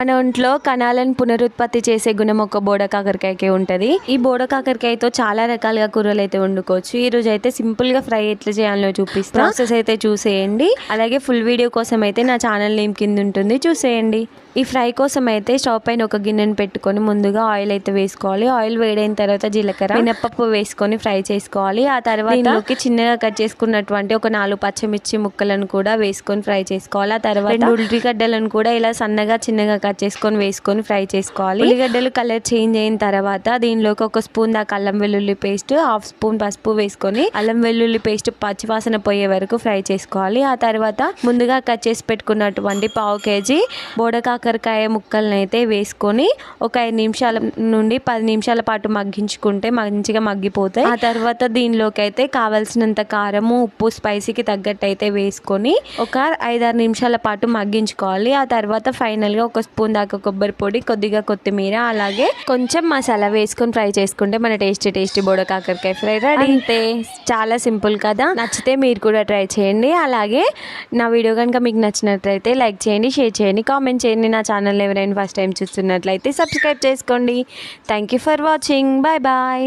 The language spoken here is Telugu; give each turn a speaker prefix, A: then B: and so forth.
A: మన ఒంట్లో కణాలను పునరుత్పత్తి చేసే గుణం ఒక బోడ కాకరకాయకి ఉంటుంది. ఈ బోడ కాకరకాయతో చాలా రకాలుగా కూరలు అయితే వండుకోవచ్చు. ఈ రోజు అయితే సింపుల్గా ఫ్రై ఎట్లా చేయాలో చూపిస్తా. ప్రాసెస్ అయితే చూసేయండి. అలాగే ఫుల్ వీడియో కోసం అయితే నా ఛానల్ నేమ్ కింద ఉంటుంది. చూసేయండి. ఈ ఫ్రై కోసం అయితే స్టవ్ పైన ఒక గిన్నెను పెట్టుకొని ముందుగా ఆయిల్ అయితే వేసుకోవాలి. ఆయిల్ వేడైన తర్వాత జీలకర్ర మినపప్పు వేసుకొని ఫ్రై చేసుకోవాలి. ఆ తర్వాత దీనిలోకి చిన్నగా కట్ చేసుకున్నటువంటి ఒక నాలుగు పచ్చిమిర్చి ముక్కలను కూడా వేసుకొని ఫ్రై చేసుకోవాలి. ఆ తర్వాత ఉల్లిగడ్డలను కూడా ఇలా సన్నగా చిన్నగా కట్ చేసుకొని వేసుకొని ఫ్రై చేసుకోవాలి. ఉల్లిగడ్డలు కలర్ చేంజ్ అయిన తర్వాత దీనిలోకి ఒక స్పూన్ దాకా అల్లం వెల్లుల్లి పేస్ట్ హాఫ్ స్పూన్ పసుపు వేసుకొని అల్లం వెల్లుల్లి పేస్ట్ పచ్చివాసన పోయే వరకు ఫ్రై చేసుకోవాలి. ఆ తర్వాత ముందుగా కట్ చేసి పెట్టుకున్నటువంటి పావు కేజీ బోడ కాకరకాయ ముక్కలను అయితే వేసుకొని ఒక ఐదు నిమిషాల నుండి పది నిమిషాల పాటు మగ్గించుకుంటే మంచిగా మగ్గిపోతాయి. ఆ తర్వాత దీనిలోకి అయితే కావలసినంత కారము ఉప్పు స్పైసీకి తగ్గట్టు అయితే వేసుకొని ఒక ఐదారు నిమిషాల పాటు మగ్గించుకోవాలి. ఆ తర్వాత ఫైనల్గా ఒక ఒక స్పూన్ దాకా కొబ్బరి పొడి కొద్దిగా కొత్తిమీర అలాగే కొంచెం మసాలా వేసుకొని ఫ్రై చేసుకుంటే మన టేస్టీ టేస్టీ బోడ కాకరకాయ ఫ్రై రెడీ. అంతే. చాలా సింపుల్ కదా. నచ్చితే మీరు కూడా ట్రై చేయండి. అలాగే నా వీడియో కనుక మీకు నచ్చినట్లయితే లైక్ చేయండి షేర్ చేయండి కామెంట్ చేయండి. నా ఛానల్ ఎవరైనా ఫస్ట్ టైం చూస్తున్నట్లయితే సబ్స్క్రైబ్ చేసుకోండి. Thank you for watching. Bye bye.